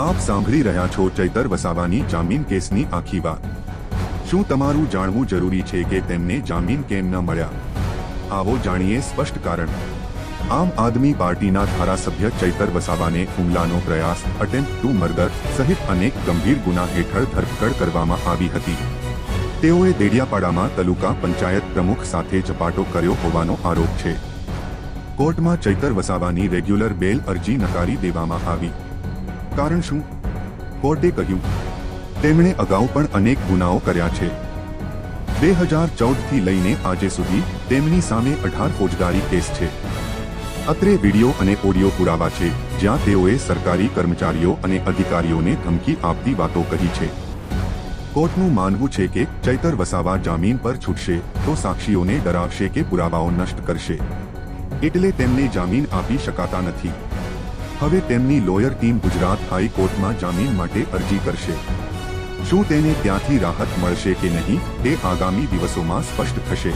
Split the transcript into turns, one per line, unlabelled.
આપ સાંભળી રહ્યા છો ચૈતર વસાવાની જામીન કેસની આખી વાત. શું તમારું જાણવું જરૂરી છે કે તેમને જામીન કેમ ન મળ્યા? આવો જાણીએ સ્પષ્ટ કારણ. આમ આદમી પાર્ટીના ધારાસભ્ય ચૈતર વસાવાને હુમલાનો પ્રયાસ અટેમ્પ્ટ ટુ મર્ડર સહિત અનેક ગંભીર ગુના હેઠળ ધરપકડ કરવામાં આવી હતી. તેઓએ દેડિયાપાડામાં તાલુકા પંચાયત પ્રમુખ સાથે ઝપાટો કર્યો હોવાનો આરોપ છે. કોર્ટમાં ચૈતર વસાવાની રેગ્યુલર બેલ અરજી નકારી દેવામાં આવી. કારણ શું? કોર્ટે કહ્યું, તેમણે અગાઉ પણ અનેક ગુનાઓ કર્યા છે. બે હજાર ચૌદથી લઈને આજે સુધી તેમની સામે અઢાર ફોજદારી કેસ છે. અત્રે વીડિયો અને ઓડિયો પુરાવા છે, જ્યાં તેઓએ સરકારી કર્મચારીઓ અને અધિકારીઓને ધમકી આપતી વાતો કહી છે. કોર્ટનું માનવું છે કે ચૈતર વસાવા જામીન પર છૂટશે, તો સાક્ષીઓને ડરાવશે કે પુરાવાઓ નષ્ટ કરશે. એટલે તેમને જામીન આપી શકાતા નથી. હવે તેમની લોયર ટીમ ગુજરાત હાઈકોર્ટમાં જામીન માટે અરજી કરશે. શું તેને ત્યાંથી રાહત મળશે કે નહીં, તે આગામી દિવસોમાં સ્પષ્ટ થશે.